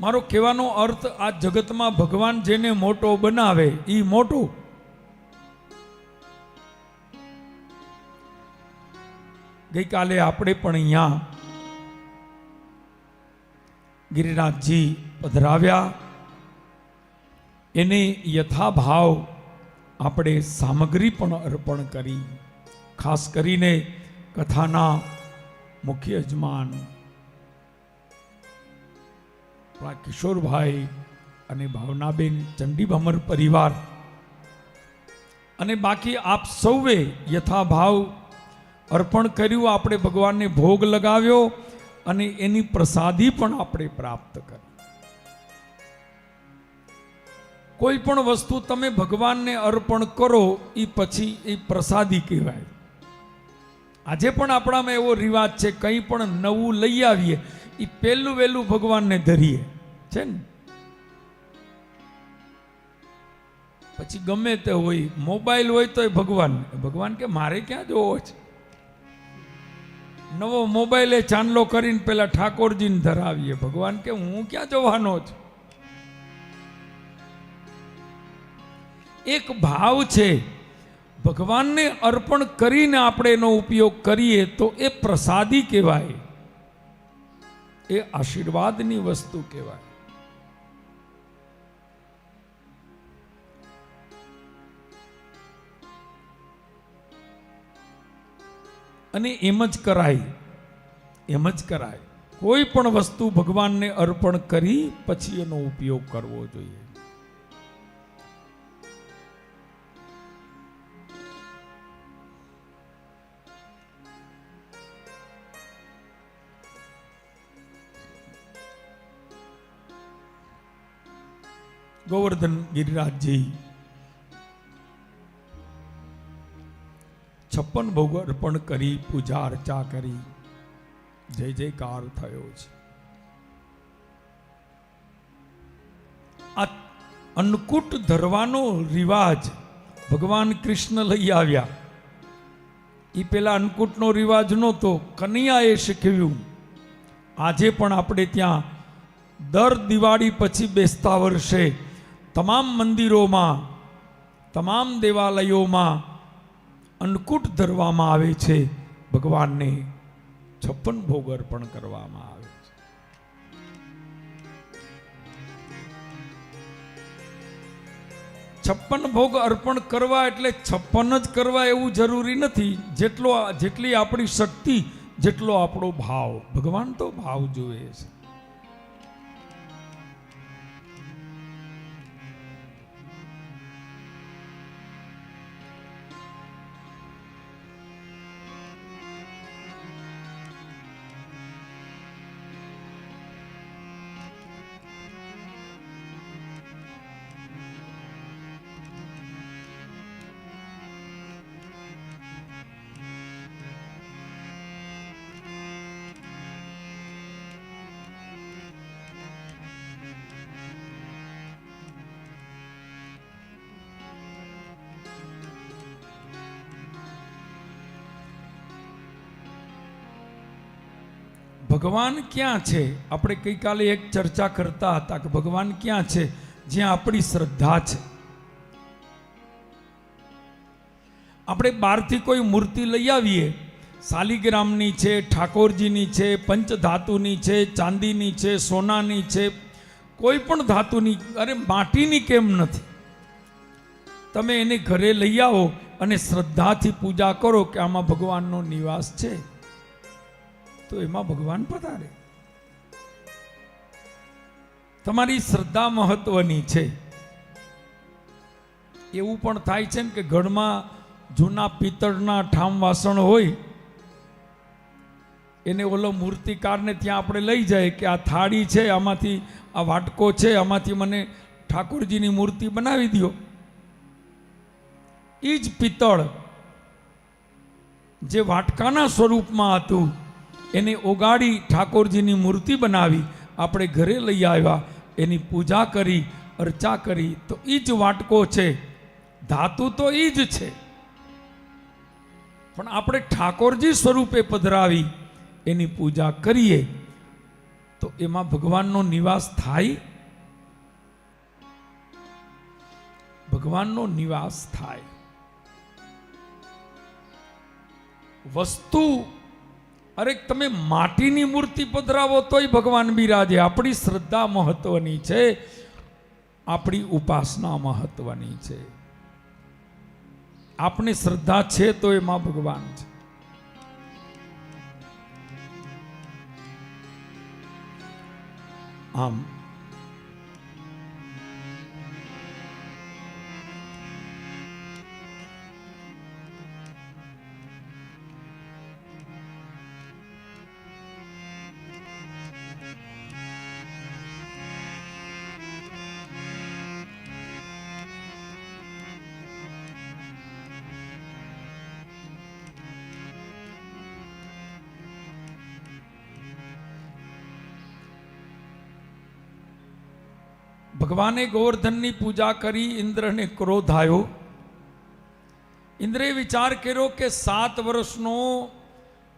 મારો કહેવાનો અર્થ આ જગતમાં ભગવાન જેને મોટો બનાવે એ મોટો. ગઈકાલે આપણે પણ અહીંયા ગિરિરાજજી પધરાવ્યા. એને યથાભાવ આપણે સામગ્રી પણ અર્પણ કરી. ખાસ કરીને કથાના મુખ્ય યજમાન આપણા કિશોરભાઈ અને ભાવનાબેન ચંડી ભમર પરિવાર. અને બાકી આપ સૌએ યથાભાવ અર્પણ કર્યું, આપણે ભગવાનને ભોગ લગાવ્યો અને એની પ્રસાદી પણ આપણે પ્રાપ્ત કરી. કોઈ પણ વસ્તુ તમે ભગવાનને અર્પણ કરો એ પછી એ પ્રસાદી કહેવાય. આજે પણ આપણામાં એવો રિવાજ છે, કંઈ પણ નવું લઈ આવીએ એ પહેલું વહેલું ભગવાનને ધરીએ. છે ને? પછી ગમે તે હોય, મોબાઈલ હોય તો ભગવાન. ભગવાન કે, મારે ક્યાં જોવો છે? નવો મોબાઈલે ચાંદલો કરીને પેલા ઠાકોરજીને ધરાવીએ. ભગવાન કે, હું ક્યાં જવાનો છું? એક ભાવ છે, ભગવાનને અર્પણ કરીને આપણે એનો ઉપયોગ કરીએ તો એ પ્રસાદી કહેવાય. એ આશીર્વાદની વસ્તુ કહેવાય. અને એમ જ કરાય. એમ જ કરાય. કોઈ પણ વસ્તુ ભગવાનને અર્પણ કરી પછી એનો ઉપયોગ કરવો જોઈએ. ગોવર્ધન ગિરિરાજજી છપ્પન ભોગ અર્પણ કરી પૂજા અર્ચા કરી. જય જયકાર થયો છે. આ અન્નકૂટ ધરવાનો રિવાજ ભગવાન કૃષ્ણ લઈ આવ્યા. એ પેલા અન્નકૂટનો રિવાજ નહોતો, કનૈયાએ શીખવ્યું. આજે પણ આપણે ત્યાં દર દિવાળી પછી બેસતા વર્ષે તમામ મંદિરોમાં, તમામ દેવાલયોમાં અન્નકૂટ ધરવામાં આવે છે. ભગવાનને છપ્પન ભોગ અર્પણ કરવામાં આવે છે. છપ્પન ભોગ અર્પણ કરવા એટલે છપ્પન જ કરવા એવું જરૂરી નથી. જેટલો જેટલી આપણી શક્તિ, જેટલો આપણો ભાવ. ભગવાન તો ભાવ જુએ છે. ભગવાન ક્યાં છે? આપણે ગઈકાલે એક ચર્ચા કરતા હતા કે ભગવાન ક્યાં છે? જ્યાં આપણી શ્રદ્ધા છે. આપણે બહારથી કોઈ મૂર્તિ લઈ આવીએ. શાલિગ્રામની છે, ઠાકોરજીની છે, પંચધાતુની છે, ચાંદીની છે, સોનાની છે, કોઈ પણ ધાતુની, અરે માટીની કેમ નથી? તમે એને ઘરે લઈ આવો અને શ્રદ્ધાથી પૂજા કરો કે આમાં ભગવાનનો નિવાસ છે. તો એમાં ભગવાન પધારે. તમારી શ્રદ્ધા મહત્વની છે. એવું પણ થાય છે ને કે ઘરમાં જૂના પિત્તળના ઠામ વાસણ હોય, એને ઓલો મૂર્તિકારને ત્યાં આપણે લઈ જાય કે આ થાળી છે, આમાંથી આ વાટકો છે, આમાંથી મને ઠાકોરજીની મૂર્તિ બનાવી દો એ જ પિત્તળ જે વાટકાના સ્વરૂપમાં હતું એને ઓગાડી ઠાકોરજીની મૂર્તિ બનાવી, આપણે ઘરે લઈ આવ્યા, એની પૂજા કરી, અર્ચા કરી, તો એ જ વાટકો છે. ધાતુ તો એ જ છે. પણ આપણે ઠાકોરજી સ્વરૂપે પધરાવી, એની પૂજા કરીએ, તો એમાં ભગવાનનો નિવાસ થાય? ભગવાનનો નિવાસ થાય. વસ્તુ અરે, તમે માટીની મૂર્તિ પધરાવો તોય ભગવાન બિરાજે. આપણી શ્રદ્ધા મહત્વની છે. આપણી ઉપાસના મહત્વની છે. આપણી શ્રદ્ધા છે તો એમાં ભગવાન છે. આમ ભગવાને ગોવર્ધનની પૂજા કરી, ઇન્દ્રને ક્રોધ આવ્યો ઇન્દ્રે વિચાર કર્યો કે સાત વર્ષનો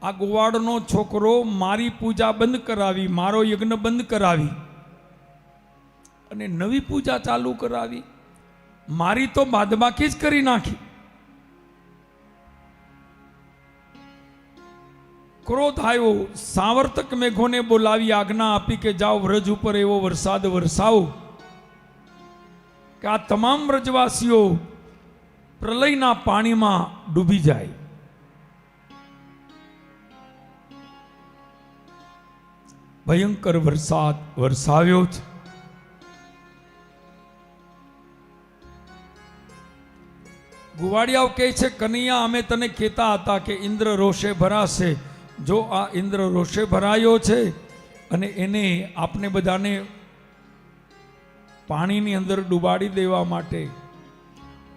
આ ગોવાળનો છોકરો મારી પૂજા બંધ કરાવી, મારો યજ્ઞ બંધ કરાવી અને નવી પૂજા ચાલુ કરાવી. મારી તો બાદબાકી જ કરી નાખી. ક્રોધ આવ્યો સાવર્તક મેઘોને બોલાવી, આજ્ઞા આપી કે જાઓ, વ્રજ ઉપર એવો વરસાદ વરસાવો. કે આ તમામ વ્રજવાસીઓ પ્રલયના પાણીમાં ડૂબી જાય. ભયંકર વરસાદ વરસાવ્યો છે. ગુવાડિયાઓ કહે છે, કનૈયા, અમે તને કહેતા હતા કે ઇન્દ્ર રોષે ભરાશે. જો આ ઇન્દ્ર રોષે ભરાયો છે અને એને આપણે બધાને પાણીની અંદર ડૂબાડી દેવા માટે.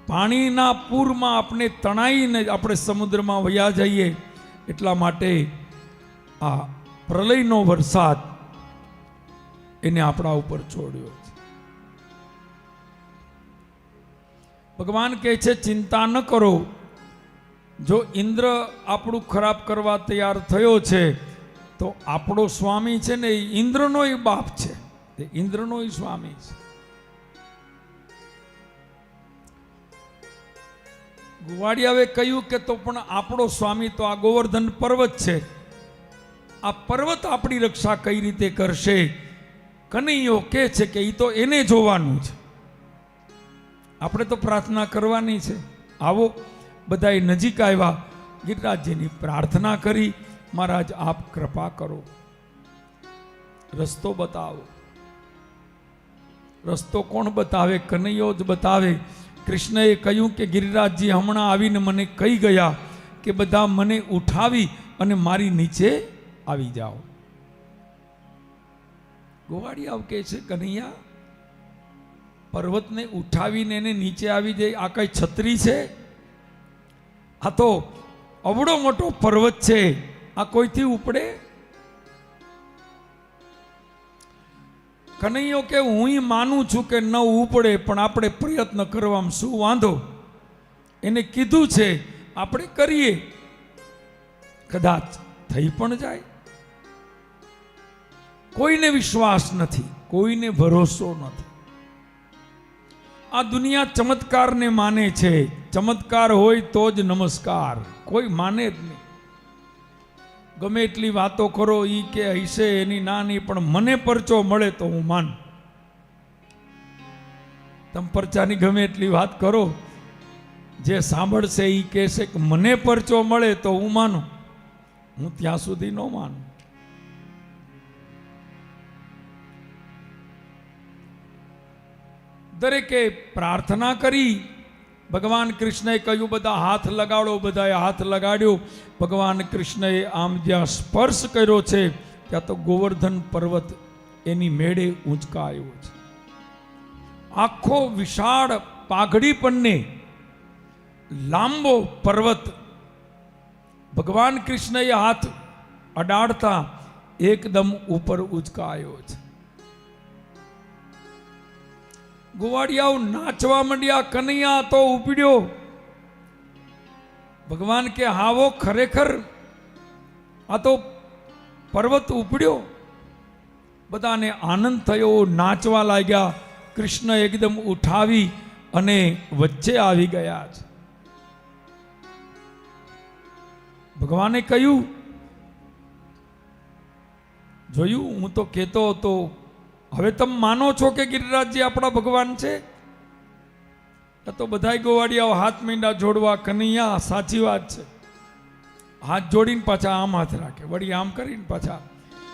પાણીના પૂરમાં આપણે તણાઈને આપણે સમુદ્રમાં વયા જઈએ એટલા માટે આ પ્રલયનો વરસાદ એને આપણા ઉપર છોડ્યો ભગવાન કહે છે, ચિંતા ન કરો. જો ઇન્દ્ર આપણું ખરાબ કરવા તૈયાર થયો છે, તો આપણો સ્વામી છે ને એ ઇન્દ્રનો બાપ છે. એ ઇન્દ્રનો સ્વામી છે. ગુવાડિયાએ કહ્યું કે તો પણ આપણો સ્વામી તો આ ગોવર્ધન પર્વત છે. આ પર્વત આપણી રક્ષા કઈ રીતે કરશે? કનૈયો કે છે કે એ તો એને જોવાનું છે. આપણે તો પ્રાર્થના કરવાની છે. આવો બધાએ નજીક આવ્યા, ગિરિરાજજીની પ્રાર્થના કરી, મહારાજ આપ કૃપા કરો. રસ્તો બતાવો. રસ્તો કોણ બતાવે? કનૈયો જ બતાવે. કૃષ્ણએ કહ્યું કે ગિરિરાજજી, હમણાં આવીને મને કહી ગયા કે બધા મને ઉઠાવી અને મારી નીચે આવી જાઓ. ગોવાડિયા કહે છે, કનૈયા, પર્વતને ઉઠાવીને એને નીચે આવી જાય આ કઈ છત્રી છે? આ તો અવડો મોટો પર્વત છે. આ કોઈથી ઉપડે? કનૈયો કે, હું માનું છું કે ન ઉપડે, પણ આપણે પ્રયત્ન કરવામાં શું વાંધો? એને કીધું છે, આપણે કરીએ. કદાચ થઈ પણ જાય. કોઈને વિશ્વાસ નથી, કોઈને ભરોસો નથી. આ દુનિયા ચમત્કારને માને છે. ચમત્કાર હોય તો જ નમસ્કાર. કોઈ માને જ નહીં. ગમે એટલી વાતો કરો, ઈ કે હૈસે એની ના નહીં પણ મને પરચો મળે તો હું માન. તમે પરચાની ગમે એટલી વાત કરો, જે સાંભળશે એ કહેશે કે મને પરચો મળે તો હું માનું. હું ત્યાં સુધી ન માનું. દરેકે પ્રાર્થના કરી ભગવાન કૃષ્ણએ કહ્યું, બધા હાથ લગાડો, બધાએ હાથ લગાડ્યો. ભગવાન કૃષ્ણએ આમ જ્યાં સ્પર્શ કર્યો છે, ત્યાં તો ગોવર્ધન પર્વત એની મેળે ઊંચકાયો છે. આખો વિશાળ પાઘડી પણને લાંબો પર્વત ભગવાન કૃષ્ણએ હાથ અડાડતા એકદમ ઉપર ઉચકાયો છે. ગોવાડિયાઓ નાચવા માંડ્યા, કનૈયા તો ઉપડ્યો. ભગવાન કે, હાવો, ખરેખર? આ તો પર્વત ઉપડ્યો. બધાને આનંદ થયો, નાચવા લાગ્યા. કૃષ્ણ એકદમ ઉઠાવી અને વચ્ચે આવી ગયા છે ભગવાને કહ્યું, જોયું, હું તો કહેતો હતો હવે તમે માનો છો કે ગિરિરાજજી આપણા ભગવાન છે? તો બધાય ગોવાડિયાઓ હાથ મીંડા જોડવા કનૈયા, સાચી વાત છે. હાથ જોડીને પાછા આમ હાથ રાખે, વળી આમ કરીને પાછા.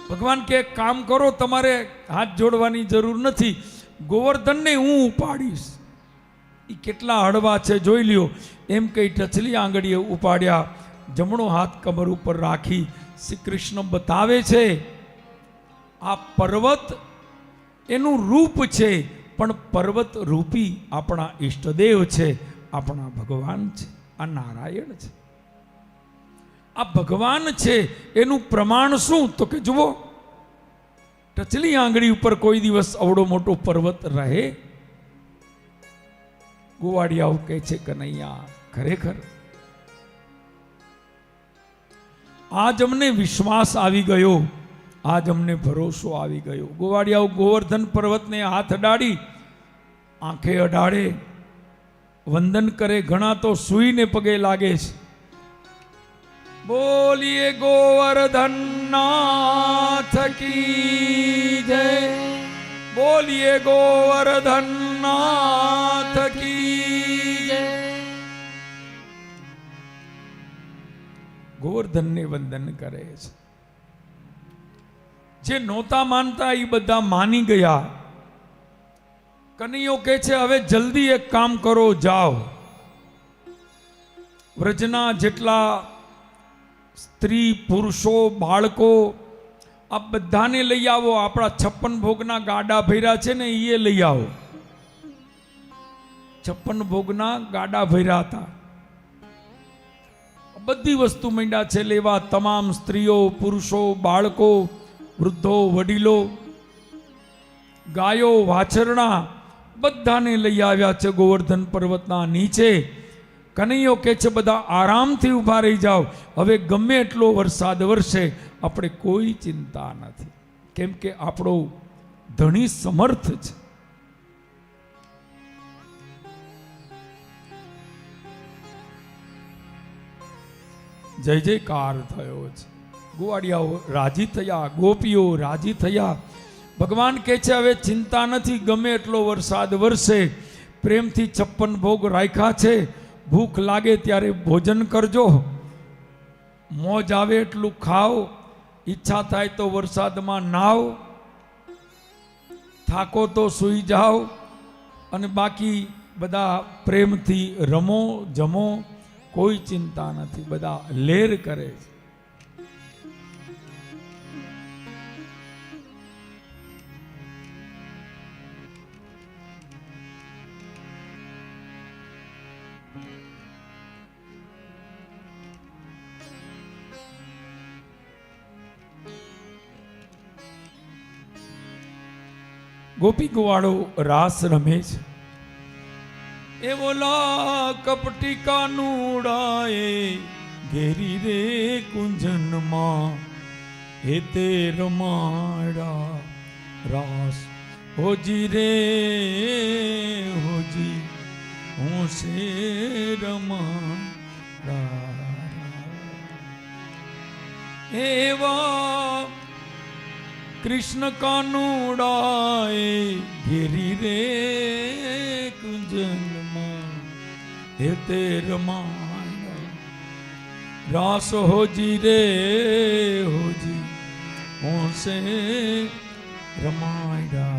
ભગવાન કે કામ કરો, તમારે હાથ જોડવાની જરૂર નથી. ગોવર્ધનને હું ઉપાડીશ. એ કેટલા હળવા છે, જોઈ લ્યો. એમ કઈ ટચલી આંગળીએ ઉપાડ્યા, જમણો હાથ કમર ઉપર રાખી શ્રી કૃષ્ણ બતાવે છે, આ પર્વત એનું રૂપ છે, પણ પર્વત રૂપી આપણા ઈષ્ટદેવ છે, આપણા ભગવાન છે, આ નારાયણ છે. આ ભગવાન છે, એનું પ્રમાણ શું? તો કે જુઓ, ટચલી આંગળી ઉપર કોઈ દિવસ અવડો મોટો પર્વત રહે, ગોવાડિયાઓ કહે છે કનૈયા ખરેખર. આજ અમને વિશ્વાસ આવી ગયો આજ અમને ભરોસો આવી ગયો. ગોવાડિયાઓ ગોવર્ધન પર્વતને હાથ અડાડી, આંખે અડાડે વંદન કરે, ઘણા તો સૂઈને પગે લાગે છે. બોલીએ ગોવર્ધન નાથ કી જય. બોલીએ ગોવર્ધન નાથ કી જય. ગોવર્ધનને વંદન કરે છે. જે નહોતા માનતા એ બધા માની ગયા. કનૈયો કહે છે, હવે જલ્દી એક કામ કરો, જાઓ. વ્રજના જેટલા સ્ત્રી, પુરુષો, બાળકો આ બધાને લઈ આવો. આપણા છપ્પન ભોગના ગાડા ભર્યા છે ને એ લઈ આવો. છપ્પન ભોગના ગાડા ભર્યા હતા. બધી વસ્તુ માંડ્યા છે. લેવા તમામ સ્ત્રીઓ, પુરુષો, બાળકો વૃદ્ધો, વડીલો, ગાયો, વાછરણા બધાને લઈ આવ્યા છે ગોવર્ધન પર્વતના નીચે. કનૈયો કે છે, બધા આરામથી ઊભા રહી જાઓ. હવે ગમે એટલો વરસાદ વરસે, આપણે કોઈ ચિંતા નથી. કેમ કે આપણો ધણી સમર્થ છે. જય જયકાર થયો છે. ગોવાડિયાઓ રાજી થયા, ગોપીઓ રાજી થયા. ભગવાન કહે છે, હવે ચિંતા નથી, ગમે એટલો વરસાદ વરસે. પ્રેમથી છપ્પન ભોગ રાખ્યા છે. ભૂખ લાગે ત્યારે ભોજન કરજો. મોજ આવે એટલું ખાઓ. ઈચ્છા થાય તો વરસાદમાં નાવ થાકો તો સૂઈ જાઓ. અને બાકી બધા પ્રેમથી રમો, જમો. કોઈ ચિંતા નથી. બધા લેર કરે છે. ગોપી ગોવાળો રાસ રમે છે. એવો લા કપટી કાનુડાએ ઘેરી રે કુંજનમાં, હે તે રમાડા રાસ હોજી રે. હું સે એવા કૃષ્ણ કાનુડાએ ઘેરી રે કુંજનમાં. હે તે રમાય રાસ હોજી રે હોજી હોશે રમાયા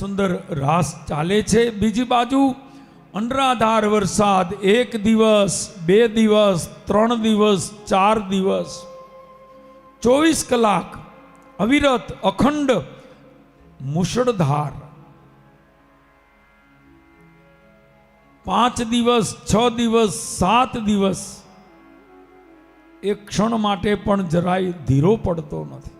સુંદર રાસ ચાલે છે બીજી બાજુ અનરાધાર વરસાદ એક દિવસ બે દિવસ ત્રણ દિવસ ચાર દિવસ ચોવીસ કલાક અવિરત અખંડ મુશળધાર પાંચ દિવસ છ દિવસ સાત દિવસ એક ક્ષણ માટે પણ જરાય ધીરો પડતો નથી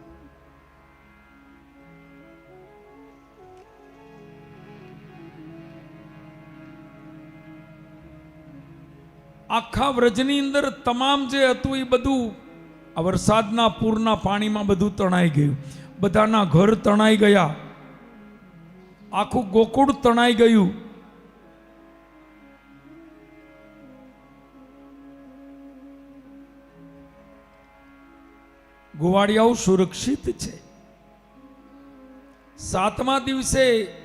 આખા વ્રજની અંદર તમામ જે હતું એ બધું આ વરસાદના પૂરના પાણીમાં બધું તણાઈ ગયું. બધાના ઘર તણાઈ ગયા. આખું ગોકુળ તણાઈ ગયું. ગોવાળિયાઓ સુરક્ષિત છે. સાતમા દિવસે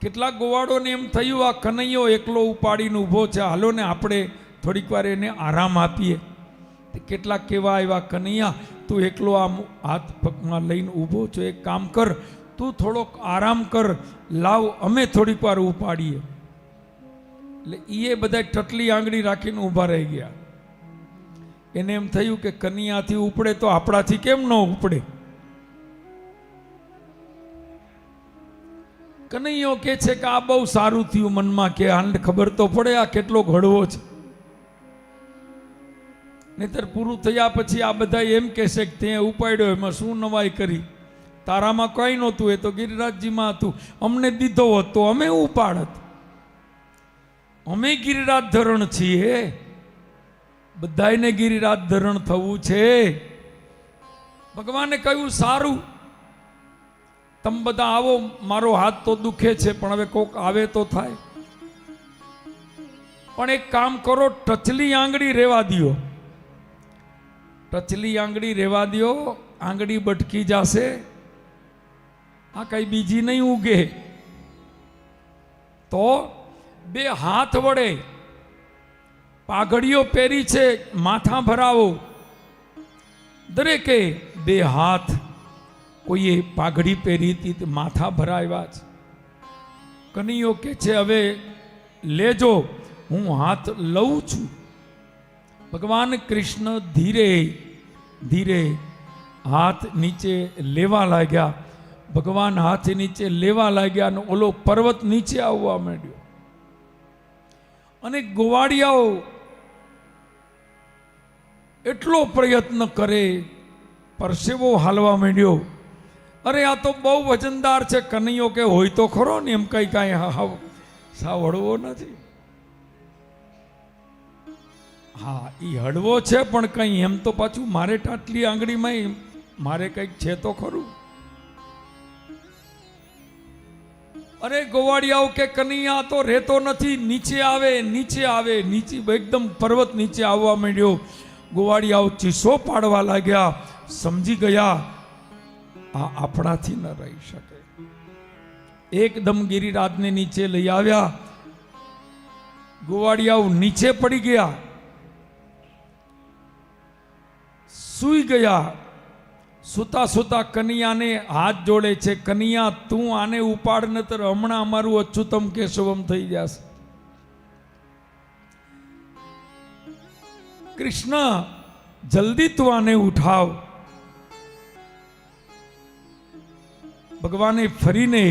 કેટલાક ગોવાળોને એમ થયું, આ કનૈયો એકલો ઉપાડીને ઊભો છે. હાલો ને આપણે થોડીક વાર એને આરામ આપીએ. કેટલાક કેવા આવ્યા, કનૈયા, તું એકલો આમ હાથ પગમાં લઈને ઊભો છો. એક કામ કર, તું થોડોક આરામ કર. લાવ, અમે થોડીક વાર ઉપાડીએ. એટલે એ બધા ટટલી આંગળી રાખીને ઊભા રહી ગયા. એને એમ થયું કે કનિયાથી ઉપડે તો આપણાથી કેમ ન ઉપડે? કનૈયો કે છે કે આ બહુ સારું થયું મનમાં કે આને ખબર તો પડે આ કેટલો ઘડવો છે. નહીતર પૂરું થયા પછી આ બધા એમ કહેશે કે તે ઉપાડ્યો, એમાં શું નવાઈ કરી? તારામાં કંઈ નહોતું, એ તો ગિરિરાજજીમાં હતું. અમને દીધો હોત, અમે ઉપાડત. અમે ગિરિરાજ ધરણ છીએ. બધાયને ગિરિરાજ ધરણ થવું છે. ભગવાને કહ્યું, સારું તમે બધા આવો, મારો હાથ તો દુખે છે, પણ હવે કોક આવે તો થાય. પણ એક કામ કરો, ટચલી આંગળી રેવા દો ટચલી આંગળી રેવા દ્યો, આંગળી બટકી જાશે. આ કઈ બીજી નહીં ઉગે. તો બે હાથ વડે પાઘડીઓ પહેરી છે, માથા ભરાવો. દરેકે બે હાથ કોઈએ પાઘડી પહેરી હતી તે માથા ભરાવ્યા છે. કનૈયો કે છે, હવે લેજો, હું હાથ લઉં છું. ભગવાન કૃષ્ણ ધીરે ધીરે હાથ નીચે લેવા લાગ્યા. ભગવાન હાથ નીચે લેવા લાગ્યા અને ઓલો પર્વત નીચે આવવા માંડ્યો. અને ગોવાળિયાઓ એટલો પ્રયત્ન કરે, પરસેવો હાલવા માંડ્યો. અરે આ તો બહુ વજનદાર છે, કનૈયો કે હોય તો ખરો ને એમ કઈ કાંઈ હાવ સાવ હળવો નથી. હા એ હળવો છે, પણ કંઈ એમ તો પાછું મારે ટાટલી આંગળીમાં મારે કંઈક છે તો ખરું. અરે ગોવાળિયાઓ કે કનૈયા તો રહેતો નથી, નીચે આવે નીચે આવે, નીચે એકદમ પર્વત નીચે આવવા માંડ્યો. ગોવાળિયાઓ ચીસો પાડવા લાગ્યા, સમજી ગયા આ આપણાથી ન રહી શકે. એકદમ ગિરિરાજને નીચે લઈ આવ્યા. ગોવાળિયાઓ નીચે પડી ગયા. સૂઈ ગયા. સુતા સુતા કનિયાને હાથ જોડે છે, કનિયા, તું આને ઉપાડ, નતર હમણાં અમારું અચ્યુતમ કેશવમ થઈ જશે. કૃષ્ણ, જલ્દી તું આને ઉઠાવ. ભગવાને ફરીને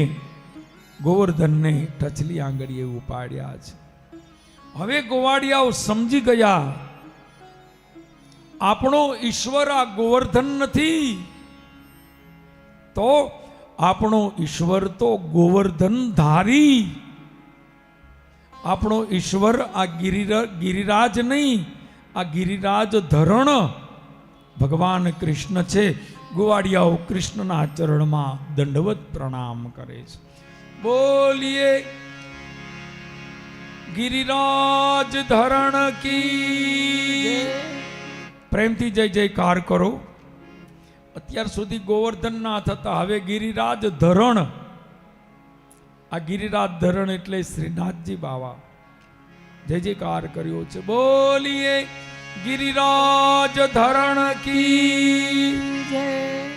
ગોવર્ધનને ટચલી આંગળીએ ઉપાડ્યા છે. હવે ગોવાડિયાઓ સમજી ગયા, આપણો ઈશ્વર આ ગોવર્ધન નથી. તો આપણો ઈશ્વર તો ગોવર્ધન ધારી આપણો ઈશ્વર આ ગિરિરા, ગિરિરાજ નહીં, આ ગિરિરાજ ધરણ. ભગવાન કૃષ્ણ છે ગોવાળિયાઓ કૃષ્ણના ચરણમાં દંડવત પ્રણામ કરે છે. બોલીએ ગિરિરાજ ધરણ કી. પ્રેમથી જય જયકાર કરો. અત્યાર સુધી ગોવર્ધન ના થતા હવે ગિરિરાજ ધરણ. આ ગિરિરાજ ધરણ એટલે શ્રીનાથજી બાવા. જય જયકાર કર્યો છે. બોલીએ ગિરિરાજ ધરણ કી. જય.